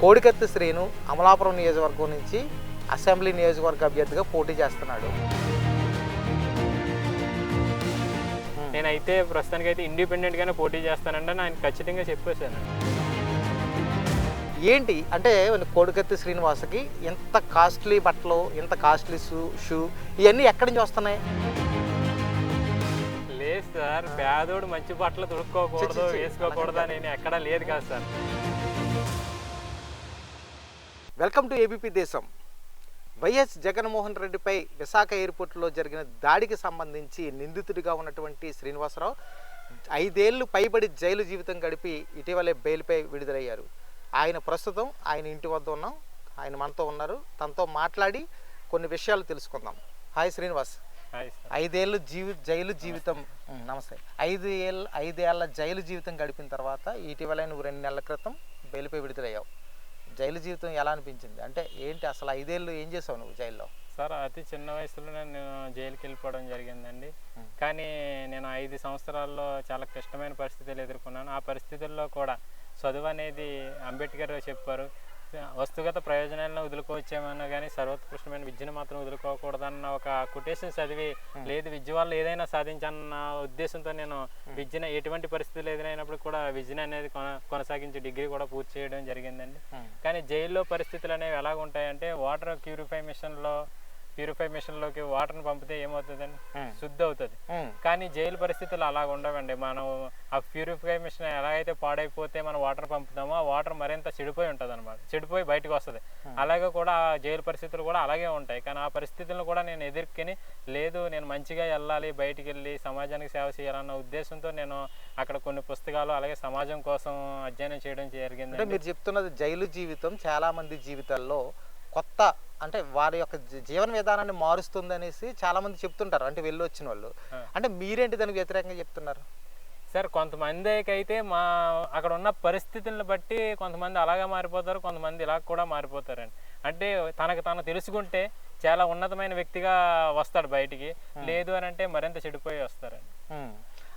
కోడికత్తి శ్రీను అమలాపురం నియోజకవర్గం నుంచి అసెంబ్లీ నియోజకవర్గ అభ్యర్థిగా పోటీ చేస్తున్నాడు. నేనైతే ప్రస్తుతానికి అయితే ఇండిపెండెంట్గానే పోటీ చేస్తానంటే ఆయన ఖచ్చితంగా చెప్పేశాను. ఏంటి? అంటే కోడికత్తి శ్రీనివాసకి ఇంత కాస్ట్లీ బట్టలు ఇంత కాస్ట్లీ షూ షూ ఇవన్నీ ఎక్కడి నుంచి వస్తున్నాయి? లేదు సార్ పేదోడు మంచి బట్టలు తొడుక్కోకూడదు వేసుకోకూడదు అని ఎక్కడా లేదు కదా sir. Welcome to ABP Desam. YS Jaganmohan రెడ్డిపై విశాఖ ఎయిర్పోర్ట్లో జరిగిన దాడికి సంబంధించి నిందితుడిగా ఉన్నటువంటి శ్రీనివాసరావు ఐదేళ్ళు పైబడి జైలు జీవితం గడిపి ఇటీవలే బెయిల్పై విడుదలయ్యారు. ఆయన ప్రస్తుతం ఆయన ఇంటి వద్ద ఉన్నాం. ఆయన మనతో ఉన్నారు. తనతో మాట్లాడి కొన్ని విషయాలు తెలుసుకుందాం. హాయ్ శ్రీనివాస్. ఐదేళ్ళు జీవి జైలు జీవితం. నమస్తే. ఐదు ఏళ్ళ ఐదేళ్ళ జైలు జీవితం గడిపిన తర్వాత ఇటీవల నువ్వు రెండు నెలల క్రితం బెయిల్పై విడుదలయ్యావు. జైలు జీవితం ఎలా అనిపించింది? అంటే ఏంటి అసలు ఐదేళ్ళు ఏం చేసావు నువ్వు జైల్లో సార్ అతి చిన్న వయసులో నేను జైలుకి వెళ్ళిపోవడం జరిగిందండి. కానీ నేను ఐదు సంవత్సరాల్లో చాలా క్లిష్టమైన పరిస్థితులు ఎదుర్కొన్నాను. ఆ పరిస్థితుల్లో కూడా చదువు అనేది అంబేద్కర్ చెప్పారు. వస్తుగత ప్రయోజనాలను వదులుకోవచ్చేమన్నా కానీ సర్వోత్కృష్టమైన విద్యను మాత్రం వదులుకోకూడదన్న ఒక కొటేషన్ చదివి లేదు విద్య వల్ల ఏదైనా సాధించన్న ఉద్దేశంతో నేను విద్యను ఎటువంటి పరిస్థితులు ఎదురైనప్పుడు కూడా విద్యను అనేది కొన- కొనసాగించి డిగ్రీ కూడా పూర్తి చేయడం జరిగిందండి. కానీ జైల్లో పరిస్థితులు అనేవి ఎలాగ ఉంటాయంటే వాటర్ ప్యూరిఫై మిషన్లో ప్యూరిఫై మిషన్లోకి వాటర్ని పంపితే ఏమవుతుందండి? Hmm. శుద్ధి అవుతుంది ఉమ్, కానీ జైలు పరిస్థితులు అలాగ ఉండవండి. మనం ఆ ప్యూరిఫై మిషన్ ఎలాగైతే పాడైపోతే మనం వాటర్ పంపుతామో ఆ వాటర్ మరింత చెడిపోయి ఉంటుంది అనమాట చెడిపోయి బయటకు వస్తుంది అలాగే కూడా ఆ జైలు పరిస్థితులు కూడా అలాగే ఉంటాయి. కానీ ఆ పరిస్థితులను కూడా నేను ఎదుర్కొని లేదు నేను మంచిగా వెళ్ళాలి బయటికి వెళ్ళి సమాజానికి సేవ చేయాలన్న ఉద్దేశంతో నేను అక్కడ కొన్ని పుస్తకాలు అలాగే సమాజం కోసం అధ్యయనం చేయడం అంటే జరిగింది మీరు చెప్తున్నది జైలు జీవితం చాలా మంది జీవితాల్లో కొత్త అంటే వారి యొక్క జీవన విధానాన్ని మారుస్తుంది అనేసి చాలా మంది చెప్తుంటారు. అంటే వెళ్ళి. వచ్చిన వాళ్ళు. అంటే మీరేంటి దానికి వ్యతిరేకంగా చెప్తున్నారు? సార్ కొంతమందికి అయితే మా అక్కడ ఉన్న పరిస్థితులను బట్టి కొంతమంది అలాగే మారిపోతారు కొంతమంది ఇలా కూడా మారిపోతారండి. అంటే తనకు తను తెలుసుకుంటే చాలా ఉన్నతమైన వ్యక్తిగా వస్తాడు బయటికి. లేదు అని అంటే మరింత చెడిపోయి వస్తారండి.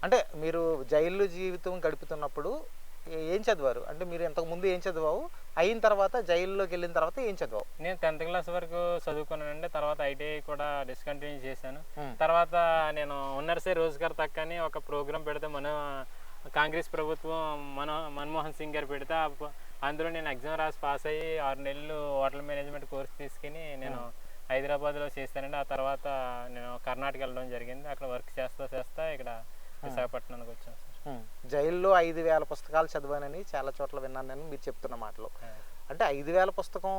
అంటే మీరు జైలు జీవితం గడుపుతున్నప్పుడు ఏ- ఏం చదివారు? అంటే మీరు ఇంతకు ముందు ఏం చదివావు? అయిన తర్వాత జైల్లోకి వెళ్ళిన తర్వాత ఏం చదివావు? నేను టెన్త్ క్లాస్ వరకు చదువుకున్నానండి. తర్వాత ఐటీఐ కూడా డిస్కంటిన్యూ చేశాను. తర్వాత నేను ఉన్నర్సే రోజ్గార్ తక్ అని ఒక ప్రోగ్రాం పెడితే మన కాంగ్రెస్ ప్రభుత్వం మన మన్మోహన్ సింగ్ గారు పెడితే అందులో నేను ఎగ్జామ్ రాసి పాస్ అయ్యి ఆరు నెలలు హోటల్ మేనేజ్మెంట్ కోర్స్ తీసుకుని నేను హైదరాబాద్లో చేశానండి. ఆ తర్వాత నేను కర్ణాటక వెళ్ళడం జరిగింది. అక్కడ వర్క్ చేస్తా చేస్తా ఇక్కడ విశాఖపట్నానికి వచ్చాను సార్. జైల్లో ఐదు వేల పుస్తకాలు చదివానని చాలా చోట్ల విన్నాను నేను మీరు చెప్తున్న మాటలు. అంటే ఐదు వేల పుస్తకం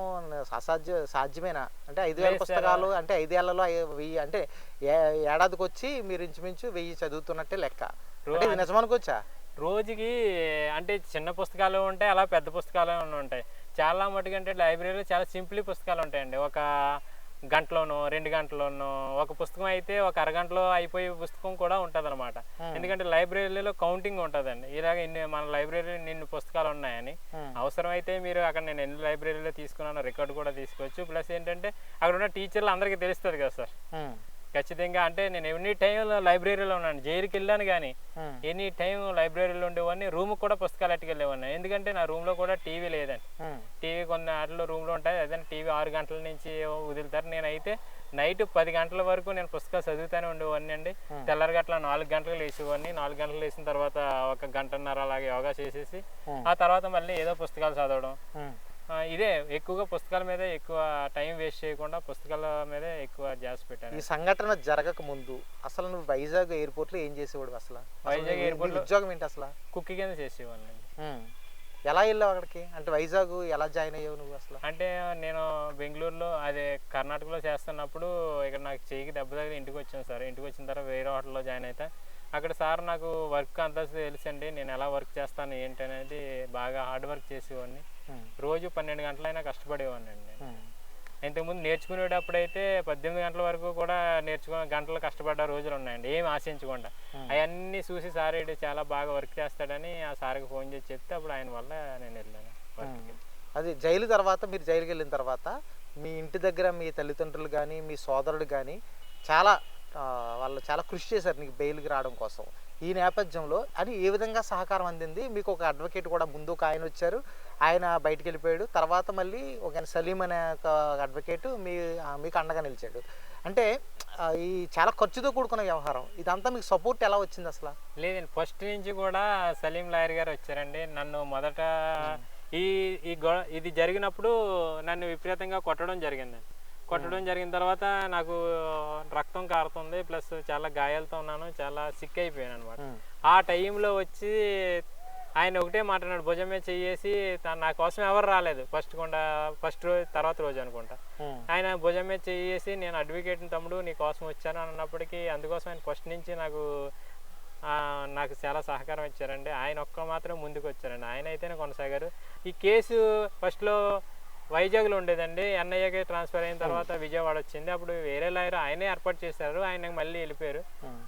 అసాధ్య సాధ్యమేనా? అంటే ఐదు వేల. పుస్తకాలు అంటే ఐదేళ్ళలో ఐ- వెయ్యి అంటే ఏడాదికి వచ్చి మీరు ఇంచుమించు వెయ్యి చదువుతున్నట్టే లెక్క. అంటే ఇది నిజమనుకోవచ్చా? రోజుకి అంటే చిన్న పుస్తకాలు ఉంటాయి అలా పెద్ద పుస్తకాలు ఉంటాయి. చాలా మటుకు అంటే లైబ్రరీలో చాలా సింపుల్ పుస్తకాలు ఉంటాయండి. ఒక గంటలోనో రెండు గంటలోనో ఒక పుస్తకం అయితే ఒక అరగంటలో అయిపోయే పుస్తకం కూడా ఉంటుంది. ఎందుకంటే లైబ్రరీలో కౌంటింగ్ ఉంటుందండి ఇలాగ ఇన్ని మన లైబ్రరీలో నిన్ను పుస్తకాలు ఉన్నాయని. అవసరమైతే మీరు అక్కడ నేను ఎన్ని లైబ్రరీలో తీసుకున్నానో రికార్డు కూడా తీసుకోవచ్చు ప్లస్ ఏంటంటే అక్కడ ఉన్న టీచర్లు అందరికీ తెలుస్తుంది కదా సార్. ఖచ్చితంగా అంటే నేను ఎన్ని టైం లైబ్రరీలో ఉన్నాను జైలుకి వెళ్ళాను కానీ. ఎనీ టైం లైబ్రరీలో ఉండేవాడిని రూమ్ కూడా పుస్తకాలు ఎట్టుకెళ్ళేవాడిని ఎందుకంటే నా రూమ్లో కూడా టీవీ లేదండి. టీవీ కొన్ని వాటిలో రూమ్లో ఉంటాయి అదే టీవీ ఆరు గంటల నుంచి వదులుతారు నేనైతే నైట్ పది గంటల వరకు నేను పుస్తకాలు చదువుతూనే ఉండేవాడిని అండి. తెల్లరి గంటల నాలుగు గంటలకు లేచేవాడిని. నాలుగు గంటలు లేచిన తర్వాత ఒక గంటన్నర అలాగే యోగా చేసేసి. ఆ. తర్వాత మళ్ళీ ఏదో పుస్తకాలు చదవడం. ఇదే ఎక్కువగా పుస్తకాల మీద ఎక్కువ టైం వేస్ట్ చేయకుండా పుస్తకాల మీదే ఎక్కువ ధ్యాస పెట్టాను. ఈ సంఘటన జరగక ముందు అసలు నువ్వు వైజాగ్ ఎయిర్పోర్ట్లో ఏం చేసేవాడు అసలు? వైజాగ్ ఎయిర్పోర్ట్ ఉద్యోగం ఏంటి అసలు? కుక్కి కింద చేసేవాడిని. ఎలా వెళ్ళావు అక్కడికి? అంటే వైజాగ్ ఎలా జాయిన్ అయ్యావు నువ్వు అసలు? అంటే నేను బెంగళూరులో అదే కర్ణాటకలో చేస్తున్నప్పుడు ఇక్కడ నాకు చేయికి దెబ్బ తగిలి ఇంటికి వచ్చాను సార్. ఇంటికి వచ్చిన తర్వాత వేరే హోటల్లో జాయిన్ అయితే. అక్కడ సార్ నాకు వర్క్ అంతా తెలుసండి నేను ఎలా వర్క్ చేస్తాను ఏంటి అనేది బాగా హార్డ్ వర్క్ చేసేవాడిని. రోజు పన్నెండు గంటలైనా కష్టపడేవాడిని అండి ఇంతకుముందు నేర్చుకునేటప్పుడైతే పద్దెనిమిది గంటల వరకు కూడా నేర్చుకునే గంటలు కష్టపడ్డ రోజులు ఉన్నాయండి ఏం ఆశించకుండా. అవన్నీ చూసి సార్ ఇటు చాలా బాగా వర్క్ చేస్తాడని ఆ సార్కి ఫోన్ చేసి చెప్తే అప్పుడు ఆయన వల్ల నేను వెళ్ళాను అది జైలు తర్వాత మీరు జైలుకి వెళ్ళిన తర్వాత మీ ఇంటి దగ్గర మీ తల్లిదండ్రులు కానీ మీ సోదరుడు కానీ చాలా వాళ్ళు చాలా కృషి చేశారు నీకు బెయిల్కి రావడం కోసం. ఈ నేపథ్యంలో అది ఏ విధంగా సహకారం అందింది? మీకు ఒక అడ్వకేట్ కూడా ముందు ఒక ఆయన వచ్చారు. ఆయన బయటికి వెళ్ళిపోయాడు. తర్వాత మళ్ళీ ఒక సలీం అనే ఒక అడ్వకేట్ మీ మీకు అండగా నిలిచాడు. అంటే ఈ చాలా ఖర్చుతో కూడుకున్న వ్యవహారం. ఇదంతా మీకు సపోర్ట్ ఎలా వచ్చింది అసలు? లేదండి ఫస్ట్ నుంచి కూడా సలీం లాయర్ గారు వచ్చారండి. నన్ను మొదట ఈ ఈ గొ ఇది జరిగినప్పుడు నన్ను విపరీతంగా కొట్టడం జరిగింది కొట్టడం జరిగిన తర్వాత నాకు రక్తం కారుతుంది ప్లస్ చాలా గాయాలతో ఉన్నాను చాలా సిక్ అయిపోయాను అనమాట ఆ. టైంలో వచ్చి ఆయన ఒకటే మాట్లాడాడు భుజం మీద చెయ్యేసి నా కోసం ఎవరు రాలేదు. ఫస్ట్ కొండ ఫస్ట్ రోజు తర్వాత రోజు అనుకుంటా. ఆయన భుజం మీద చేసి నేను అడ్వకేట్ని తమ్ముడు నీ కోసం వచ్చాను అని అన్నప్పటికీ అందుకోసం ఆయన ఫస్ట్ నుంచి నాకు ఆ, నాకు చాలా సహకారం ఇచ్చారండి. ఆయన ఒక్క మాత్రం ముందుకు వచ్చారండి. ఆయన అయితేనే కొనసాగారు. ఈ కేసు ఫస్ట్లో వైజాగ్లో ఉండేదండి. ఎన్ఐఏకి ట్రాన్స్ఫర్ అయిన తర్వాత విజయవాడ వచ్చింది. అప్పుడు వేరే లాయర్ ఆయనే ఏర్పాటు చేశారు. ఆయన మళ్ళీ వెళ్ళిపోయారు.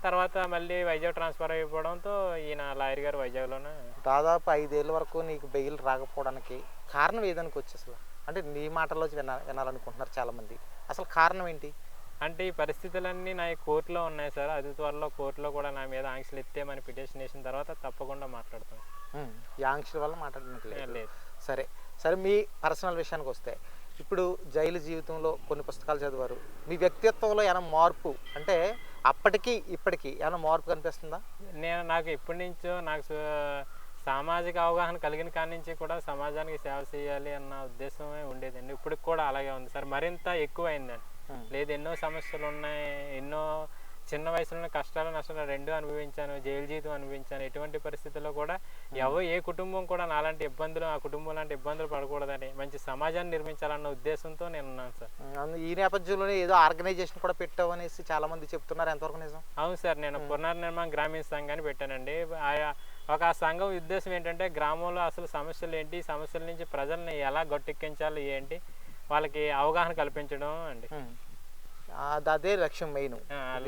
తర్వాత మళ్ళీ వైజాగ్ ట్రాన్స్ఫర్ అయిపోవడంతో ఈయన లాయర్ గారు వైజాగ్లోనే దాదాపు ఐదేళ్ళ వరకు నీకు బెయిల్ రాకపోవడానికి కారణం ఏదనుకు వచ్చి అసలు? అంటే నీ మాటల్లో వినా వినాలనుకుంటున్నారు చాలామంది. అసలు కారణం ఏంటి? అంటే ఈ పరిస్థితులన్నీ నా కోర్టులో ఉన్నాయి సార్. అది త్వరలో కోర్టులో కూడా నా మీద ఆంక్షలు ఎత్తేమని పిటిషన్ వేసిన తర్వాత తప్పకుండా మాట్లాడతాం. ఉమ్, ఈ ఆంక్షల వల్ల మాట్లాడడానికి లేదు. లేదు. సరే. సరే మీ పర్సనల్ విషయానికి వస్తే ఇప్పుడు జైలు జీవితంలో కొన్ని పుస్తకాలు చదివారు. మీ వ్యక్తిత్వంలో ఏమైనా మార్పు? అంటే అప్పటికి ఇప్పటికి ఏమైనా మార్పు కనిపిస్తుందా? నేను నాకు ఎప్పటి నుంచో నాకు సామాజిక అవగాహన కలిగిన కాడి నుంచి కూడా సమాజానికి సేవ చేయాలి అన్న ఉద్దేశమే ఉండేదండి. ఇప్పుడు కూడా అలాగే ఉంది. సార్ మరింత ఎక్కువ అయిందండి ఉమ్, లేదు ఎన్నో సమస్యలు ఉన్నాయి ఎన్నో చిన్న వయసులోనే కష్టాలు నష్టాలు రెండు అనుభవించాను జైలు జీవితం అనుభవించాను. ఎటువంటి పరిస్థితుల్లో కూడా ఎవరు ఏ కుటుంబం కూడా నాలాంటి ఇబ్బందులు ఆ కుటుంబం లాంటి ఇబ్బందులు పడకూడదని మంచి సమాజాన్ని నిర్మించాలన్న ఉద్దేశంతో నేను ఉన్నాను సార్. ఈ నేపథ్యంలోనే ఏదో ఆర్గనైజేషన్ కూడా పెట్టావనేసి చాలా మంది చెప్తున్నారు. ఎంతవరకు నిజం? అవును సార్ నేను పునర్నిర్మాణ గ్రామీణ సంఘాన్ని పెట్టానండి. ఆయా ఒక ఆ సంఘం ఉద్దేశం ఏంటంటే గ్రామంలో అసలు సమస్యలు ఏంటి సమస్యల నుంచి ప్రజల్ని ఎలా గట్టెక్కించాలి ఏంటి వాళ్ళకి అవగాహన కల్పించడం అండి. అదే లక్ష్యం మెయిన్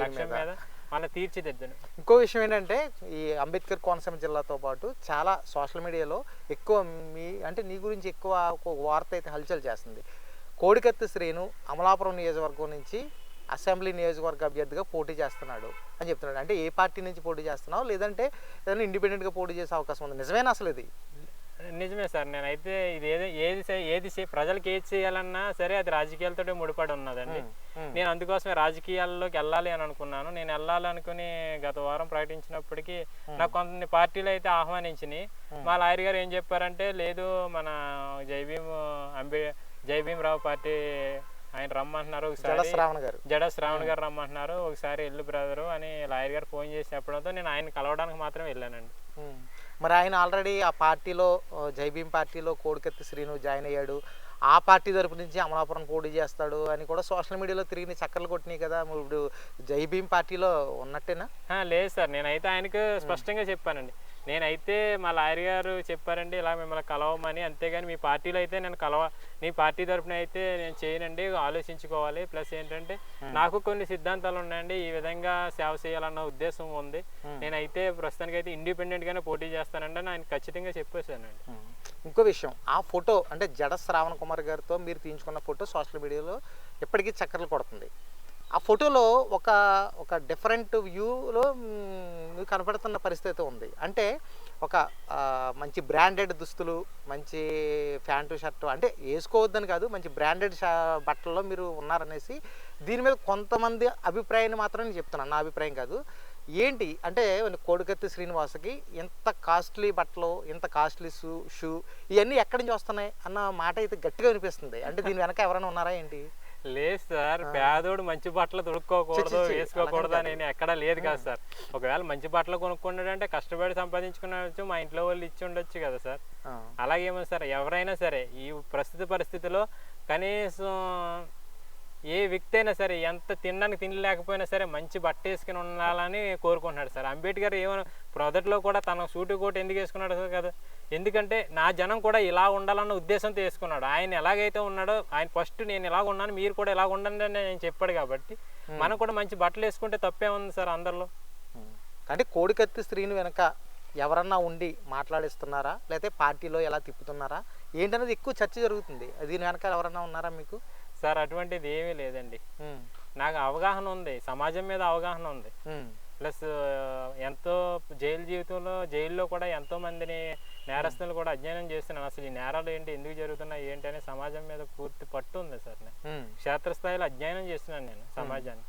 లక్ష్యం మీద. వాళ్ళని తీర్చిదిద్దను. ఇంకో విషయం ఏంటంటే ఈ అంబేద్కర్ కోనసీమ జిల్లాతో పాటు చాలా సోషల్ మీడియాలో ఎక్కువ మీ అంటే నీ గురించి ఎక్కువ ఒక వార్త అయితే హల్చల్ చేస్తుంది. కోడికత్తి శ్రీను అమలాపురం నియోజకవర్గం నుంచి అసెంబ్లీ నియోజకవర్గ అభ్యర్థిగా పోటీ చేస్తున్నాడు అని చెప్తున్నాడు. అంటే ఏ పార్టీ నుంచి పోటీ చేస్తున్నావు? లేదంటే ఏదైనా ఇండిపెండెంట్గా పోటీ చేసే అవకాశం ఉంది? నిజమేనా అసలు ఇది? నిజమే సార్ నేనైతే ఇది ఏది ఏది ఏది ప్రజలకు ఏది చేయాలన్నా సరే అది రాజకీయాలతో ముడిపడి ఉన్నదండి. నేను అందుకోసమే రాజకీయాల్లోకి వెళ్ళాలి అని అనుకున్నాను. నేను వెళ్ళాలనుకుని గత వారం ప్రకటించినప్పటికీ నాకు కొన్ని పార్టీలు అయితే ఆహ్వానించినాయి. మా లాయర్ గారు ఏం చెప్పారంటే లేదు మన జైభీమ్ అంబే జైభీమ్ రావు పార్టీ ఆయన రమ్మంటున్నారు ఒకసారి. జడ శ్రావణ్ గారు. రమ్మంటున్నారు. ఒకసారి ఎల్లు బ్రదరు అని లాయర్ గారు ఫోన్ చేసి చెప్పడంతో నేను ఆయన కలవడానికి మాత్రం వెళ్ళానండి. మరి ఆయన ఆల్రెడీ ఆ పార్టీలో ఆ, జై పార్టీలో కోడికత్తి శ్రీను జాయిన్ అయ్యాడు. ఆ పార్టీ తరపు నుంచి అమలాపురం పోటీ చేస్తాడు అని కూడా సోషల్ మీడియాలో తిరిగి చక్కర్లు కొట్టినాయి కదా. మరి ఇప్పుడు జై భీమ్ పార్టీలో ఉన్నట్టేనా? లేదు సార్. నేనైతే ఆయనకు స్పష్టంగా చెప్పానండి. నేనైతే మా లాయర్ గారు చెప్పారండి ఇలా మిమ్మల్ని కలవమని. అంతేగాని మీ పార్టీలో అయితే నేను కలవ నీ పార్టీ తరపున అయితే నేను చేయనండి ఆలోచించుకోవాలి. ప్లస్ ఏంటంటే నాకు కొన్ని సిద్ధాంతాలు ఉన్నాయండి ఈ విధంగా సేవ చేయాలన్న ఉద్దేశం ఉంది. నేనైతే ప్రస్తుతానికి అయితే ఇండిపెండెంట్గానే పోటీ చేస్తానండి ఆయన ఖచ్చితంగా చెప్పేశానండి. ఇంకో విషయం ఆ ఫోటో అంటే జడ శ్రావణ కుమార్ గారితో మీరు తీయించుకున్న ఫోటో సోషల్ మీడియాలో ఎప్పటికీ చక్కర్లు కొడుతుంది. ఆ ఫోటోలో ఒక ఒక డిఫరెంట్ వ్యూలో మీకు కనపడుతున్న పరిస్థితి ఉంది. అంటే ఒక మంచి బ్రాండెడ్ దుస్తులు మంచి ప్యాంటు షర్టు అంటే వేసుకోవద్దని కాదు మంచి బ్రాండెడ్ బట్టల్లో మీరు ఉన్నారనేసి దీని మీద కొంతమంది అభిప్రాయాన్ని మాత్రం నేను చెప్తున్నాను. నా అభిప్రాయం కాదు. ఏంటి? అంటే కోడికత్తి శ్రీనివాసకి ఇంత కాస్ట్లీ బట్టలు ఇంత కాస్ట్లీ షూ షూ ఇవన్నీ ఎక్కడి నుంచి వస్తున్నాయి? అన్న మాట అయితే గట్టిగా వినిపిస్తుంది. అంటే దీని వెనక ఎవరైనా ఉన్నారా ఏంటి? లేదు సార్ పేదోడు మంచి బట్టలు చి, వేసుకోకూడదు అని ఎక్కడా లేదు కదా సార్. ఒకవేళ మంచి బట్టలు కొనుక్కున్నాడు అంటే కష్టపడి సంపాదించుకున్నచ్చు మా ఇంట్లో వాళ్ళు ఇచ్చి ఉండొచ్చు కదా సార్. అలాగేమో సార్ ఎవరైనా సరే ఈ ప్రస్తుత పరిస్థితిలో కనీసం ఏ వ్యక్తి అయినా సరే ఎంత తినడానికి తినలేకపోయినా సరే మంచి బట్ట వేసుకుని ఉండాలని కోరుకుంటున్నాడు సార్. అంబేద్కర్ ఏమైనా మొదట్లో కూడా తన సూటు కోట్ ఎందుకు వేసుకున్నాడు సార్ కదా. ఎందుకంటే నా జనం కూడా ఇలా ఉండాలన్న ఉద్దేశంతో వేసుకున్నాడు. ఆయన ఎలాగైతే ఉన్నాడో ఆయన ఫస్ట్ నేను ఇలాగ ఉన్నాను మీరు కూడా ఇలాగ ఉండండి అని నేను చెప్పాడు కాబట్టి మనం కూడా మంచి బట్టలు వేసుకుంటే తప్పే ఉంది సార్ అందరిలో. అంటే కోడికత్తి స్త్రీని వెనక ఎవరన్నా ఉండి మాట్లాడిస్తున్నారా? లేకపోతే పార్టీలో ఎలా తిప్పుతున్నారా? ఏంటనేది ఎక్కువ చర్చ జరుగుతుంది. దీని వెనక ఎవరన్నా ఉన్నారా మీకు? సార్ అటువంటిది ఏమీ లేదండి. నాకు అవగాహన ఉంది. సమాజం మీద అవగాహన ఉంది. ప్లస్ ఎంతో జైలు జీవితంలో జైల్లో కూడా ఎంతో మందిని నేరస్తులు కూడా అధ్యయనం చేస్తున్నాను అసలు ఈ నేరాలు ఏంటి ఎందుకు జరుగుతున్నాయి ఏంటి అనే సమాజం మీద పూర్తి పట్టు ఉంది సార్ క్షేత్రస్థాయిలో అధ్యయనం చేస్తున్నాను నేను సమాజాన్ని.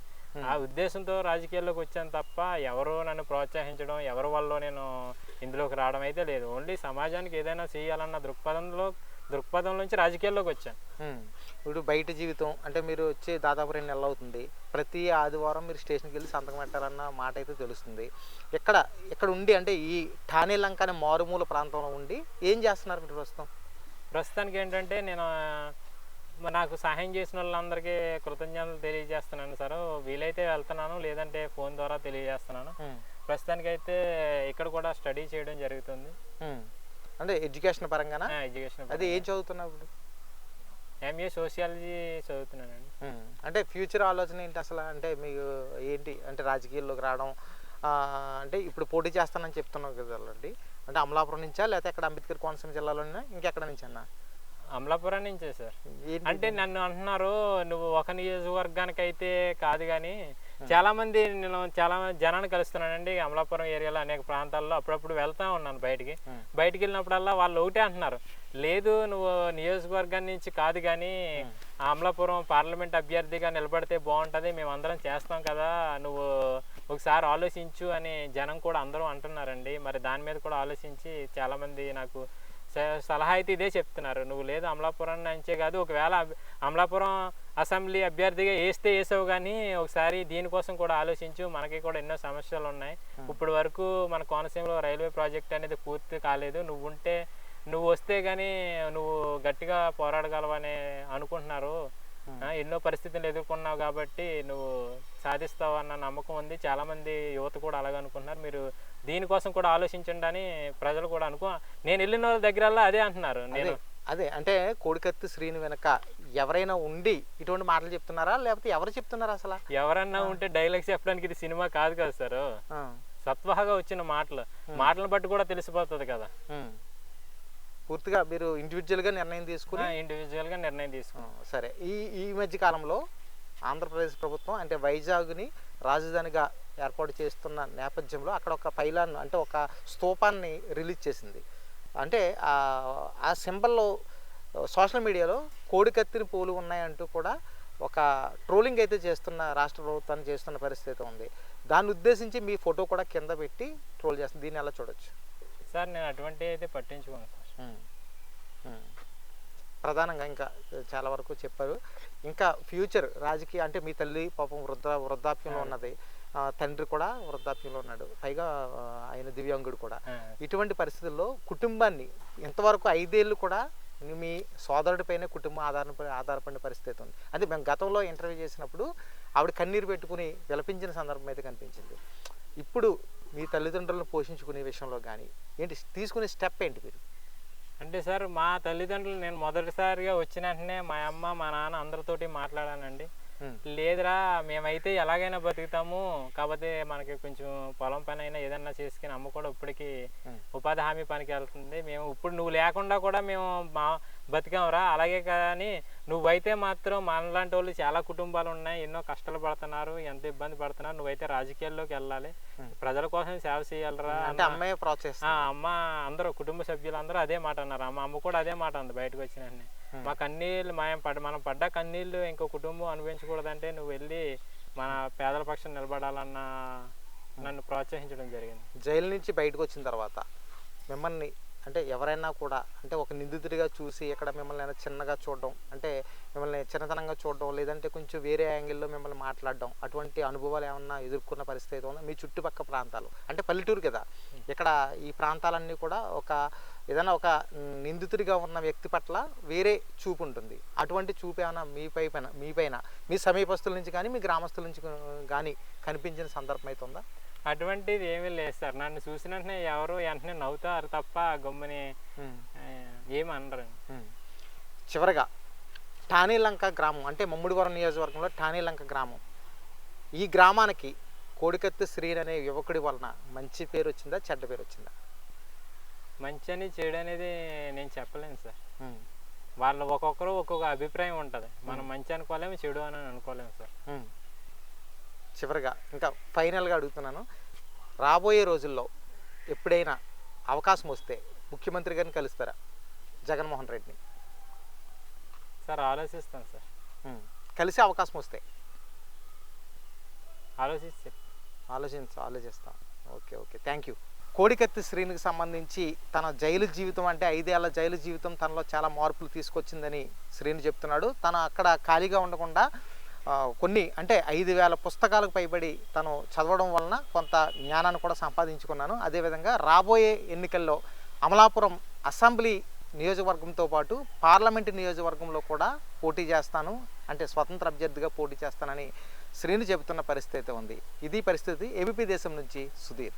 ఆ ఉద్దేశంతో రాజకీయాల్లోకి వచ్చాను తప్ప ఎవరు నన్ను ప్రోత్సహించడం ఎవరి వల్ల నేను ఇందులోకి రావడం అయితే లేదు. ఓన్లీ సమాజానికి ఏదైనా చేయాలన్న దృక్పథంలో దృక్పథం నుంచి రాజకీయాల్లోకి వచ్చాను. ఇప్పుడు బయట జీవితం అంటే మీరు వచ్చి దాదాపు రెండు నెలలు అవుతుంది. ప్రతి ఆదివారం మీరు స్టేషన్కి వెళ్ళి సంతకం పెట్టాలన్న మాట అయితే తెలుస్తుంది. ఇక్కడ ఇక్కడ ఉండి అంటే ఈ ఠానే లంక అనే మారుమూల ప్రాంతంలో ఉండి ఏం చేస్తున్నారు మీరు ప్రస్తుతం? ప్రస్తుతానికి ఏంటంటే నేను నాకు సహాయం చేసిన వాళ్ళందరికీ కృతజ్ఞతలు తెలియజేస్తున్నాను సార్. వీలైతే వెళ్తున్నాను లేదంటే ఫోన్ ద్వారా తెలియజేస్తున్నాను. ప్రస్తుతానికి అయితే ఇక్కడ కూడా స్టడీ చేయడం జరుగుతుంది. అంటే ఎడ్యుకేషన్ పరంగానా? ఎడ్యుకేషన్ అది ఏం చదువుతున్నావు ఇప్పుడు? ఎంఏ సోషియాలజీ చదువుతున్నానండి. అంటే ఫ్యూచర్ ఆలోచన ఏంటి అసలు? అంటే మీకు ఏంటి? అంటే రాజకీయాల్లోకి రావడం ఆ, అంటే ఇప్పుడు పోటీ చేస్తానని చెప్తున్నావు కదండి అంటే అమలాపురం నుంచా? లేకపోతే ఎక్కడ అంబేద్కర్ కోనసీమ జిల్లాలోనే ఇంకెక్కడ నుంచి అన్న? అమలాపురం నుంచే సార్. అంటే నన్ను అంటున్నారు నువ్వు ఒక నియోజకవర్గానికి అయితే కాదు కానీ చాలా మంది నేను చాలా జనాన్ని కలుస్తున్నానండి అమలాపురం ఏరియాలో అనేక ప్రాంతాల్లో. అప్పుడప్పుడు వెళ్తా ఉన్నాను బయటికి. బయటికి వెళ్ళినప్పుడల్లా వాళ్ళు ఒకటే అంటున్నారు. లేదు నువ్వు నియోజకవర్గం నుంచి కాదు కానీ అమలాపురం పార్లమెంట్ అభ్యర్థిగా నిలబడితే బాగుంటుంది మేము అందరం చేస్తాం కదా నువ్వు ఒకసారి ఆలోచించు అని జనం కూడా అందరూ అంటున్నారండి. మరి దాని మీద కూడా ఆలోచించి చాలా మంది నాకు సలహా అయితే ఇదే చెప్తున్నారు. నువ్వు లేదు అమలాపురం నుంచే కాదు ఒకవేళ అమలాపురం అసెంబ్లీ అభ్యర్థిగా వేస్తే వేసావు కానీ ఒకసారి దీనికోసం కూడా ఆలోచించు మనకి కూడా ఎన్నో సమస్యలు ఉన్నాయి. ఇప్పటి వరకు మన కోనసీమలో రైల్వే ప్రాజెక్ట్ అనేది పూర్తి కాలేదు. నువ్వు ఉంటే నువ్వు వస్తే కానీ నువ్వు గట్టిగా పోరాడగలవని అనుకుంటున్నారు. ఎన్నో పరిస్థితులు ఎదుర్కొన్నావు కాబట్టి నువ్వు సాధిస్తావు అన్న నమ్మకం ఉంది. చాలా మంది యువత కూడా అలాగే అనుకుంటున్నారు. మీరు దీనికోసం కూడా ఆలోచించండి అని ప్రజలు కూడా అనుకో నేను వెళ్ళిన వాళ్ళ దగ్గరల్లా అదే అంటున్నారు. నేను అదే అంటే కోడికత్తి శ్రీని వెనక ఎవరైనా ఉండి ఇటువంటి మాటలు చెప్తున్నారా? లేకపోతే ఎవరు చెప్తున్నారా అసలు? ఎవరన్నా ఉంటే డైలాగ్స్ చెప్పడానికి ఇది సినిమా కాదు కదా సార్. సత్వహగా వచ్చిన మాటలు. మాటలను బట్టి కూడా తెలిసిపోతుంది కదా. పూర్తిగా మీరు ఇండివిజువల్గా నిర్ణయం తీసుకుని ఇండివిజువల్గా నిర్ణయం తీసుకున్నాం. సరే. ఈ ఈ మధ్య కాలంలో ఆంధ్రప్రదేశ్ ప్రభుత్వం అంటే వైజాగ్ని రాజధానిగా ఏర్పాటు చేస్తున్న నేపథ్యంలో అక్కడ ఒక పైలాన్ అంటే ఒక స్తూపాన్ని రిలీజ్ చేసింది. అంటే ఆ- సింబల్లో సోషల్ మీడియాలో కోడికత్తిని పూలు ఉన్నాయంటూ కూడా ఒక ట్రోలింగ్ అయితే చేస్తున్న రాష్ట్ర ప్రభుత్వాన్ని చేస్తున్న పరిస్థితి ఉంది. దాన్ని ఉద్దేశించి మీ ఫోటో కూడా కింద పెట్టి ట్రోల్ చేస్తుంది. దీన్ని ఎలా చూడొచ్చు? సార్ నేను అటువంటి అయితే పట్టించుకోను. ప్రధానంగా ఇంకా చాలా వరకు చెప్పారు. ఇంకా ఫ్యూచర్ రాజకీయ అంటే మీ తల్లి పాపం వృద్ధ వృద్ధాప్యంలో ఉన్నది. తండ్రి కూడా వృద్ధాప్యంలో ఉన్నాడు. పైగా ఆయన దివ్యాంగుడు కూడా. ఇటువంటి పరిస్థితుల్లో కుటుంబాన్ని ఇంతవరకు ఐదేళ్ళు కూడా మీ సోదరుడిపైనే కుటుంబం ఆధారపడి ఆధారపడిన పరిస్థితి ఉంది. అంటే మేము గతంలో ఇంటర్వ్యూ చేసినప్పుడు ఆవిడ కన్నీరు పెట్టుకుని విలపించిన సందర్భం అయితే కనిపించింది. ఇప్పుడు మీ తల్లిదండ్రులను పోషించుకునే విషయంలో కానీ ఏంటి తీసుకునే స్టెప్ ఏంటి మీరు? అంటే సార్ మా తల్లిదండ్రులు నేను మొదటిసారిగా వచ్చిన వెంటనే మా అమ్మ మా నాన్న అందరితోటి మాట్లాడానండి. లేదురా మేమైతే ఎలాగైనా బతుకుతాము కాకపోతే మనకి కొంచెం పొలం పని అయినా ఏదన్నా చేసుకుని అమ్మ కూడా ఇప్పటికి. ఉపాధి హామీ పనికి వెళ్తుంది మేము ఇప్పుడు నువ్వు లేకుండా కూడా మేము మా బతికాంరా అలాగే కానీ నువ్వైతే మాత్రం మనలాంటి వాళ్ళు చాలా కుటుంబాలు ఉన్నాయి ఎన్నో కష్టాలు పడుతున్నారు ఎంత ఇబ్బంది పడుతున్నారు నువ్వైతే రాజకీయాల్లోకి వెళ్ళాలి. ప్రజల కోసం సేవ చేయాలరా అంటే అమ్మాయి ప్రోత్సహిస్తుంది. అమ్మ అందరూ కుటుంబ సభ్యులు అందరూ అదే మాట అన్నారు. అమ్మ అమ్మ కూడా అదే మాట అంది బయటకు వచ్చిన. మా కన్నీళ్ళు మాయం పడ్డ మనం పడ్డ కన్నీళ్ళు ఇంకో కుటుంబం అనుభవించకూడదంటే నువ్వు వెళ్ళి మన పేదల పక్షం నిలబడాలన్న నన్ను ప్రోత్సహించడం జరిగింది. జైలు నుంచి బయటకు వచ్చిన తర్వాత మిమ్మల్ని అంటే ఎవరైనా కూడా అంటే ఒక నిందితుడిగా చూసి ఇక్కడ మిమ్మల్ని చిన్నగా చూడడం అంటే మిమ్మల్ని చిన్నతనంగా చూడడం లేదంటే కొంచెం వేరే యాంగిల్లో మిమ్మల్ని మాట్లాడడం అటువంటి అనుభవాలు ఏమన్నా ఎదుర్కొన్న పరిస్థితి ఉందా? మీ చుట్టుపక్కల ప్రాంతాలు అంటే పల్లెటూరు కదా ఇక్కడ ఈ ప్రాంతాలన్నీ కూడా ఒక ఏదైనా ఒక నిందితుడిగా ఉన్న వ్యక్తి పట్ల వేరే చూపు ఉంటుంది. అటువంటి చూపు ఏమైనా మీ పైన మీ పైన మీ సమీపస్తుల నుంచి కానీ మీ గ్రామస్తుల నుంచి కానీ కనిపించిన సందర్భం అయితే ఉందా? అటువంటిది ఏమీ లేదు సార్. నన్ను చూసిన వెంటనే ఎవరు వెంటనే నవ్వుతారు తప్ప గమ్ముని ఏమి అనరు. చివరగా ఠానీలంక గ్రామం అంటే మమ్ముడివరం నియోజకవర్గంలో ఠానీలంక గ్రామం. ఈ గ్రామానికి కోడికత్తి శ్రీన్ అనే యువకుడి వలన మంచి పేరు వచ్చిందా చెడ్డ పేరు వచ్చిందా? మంచి అని చెడు అనేది నేను చెప్పలేను సార్. వాళ్ళు ఒక్కొక్కరు ఒక్కొక్క అభిప్రాయం ఉంటుంది. మనం మంచి అనుకోలేము చెడు అని అనుకోలేము సార్. చివరిగా ఇంకా ఫైనల్గా అడుగుతున్నాను. రాబోయే రోజుల్లో ఎప్పుడైనా అవకాశం వస్తే ముఖ్యమంత్రి గారిని కలుస్తారా? జగన్మోహన్ రెడ్డిని. సార్ ఆలోచిస్తాను సార్. కలిసే అవకాశం వస్తే? ఆలోచించి చెప్ ఆలోచించ ఆలోచిస్తాం. Okay okay. Thank you. కోడికత్తి శ్రీనికి సంబంధించి తన జైలు జీవితం అంటే ఐదేళ్ళ జైలు జీవితం తనలో చాలా మార్పులు తీసుకొచ్చిందని శ్రీని చెప్తున్నాడు. తను అక్కడ ఖాళీగా ఉండకుండా కొన్ని అంటే ఐదు వేల పుస్తకాలకు పైబడి తను చదవడం వలన కొంత జ్ఞానాన్ని కూడా సంపాదించుకున్నాను. అదేవిధంగా రాబోయే ఎన్నికల్లో అమలాపురం అసెంబ్లీ నియోజకవర్గంతో పాటు పార్లమెంటు నియోజకవర్గంలో కూడా పోటీ చేస్తాను. అంటే స్వతంత్ర అభ్యర్థిగా పోటీ చేస్తానని శ్రీని చెబుతున్న పరిస్థితి ఉంది. ఇది పరిస్థితి ఏబీపీ దేశం నుంచి సుధీర్.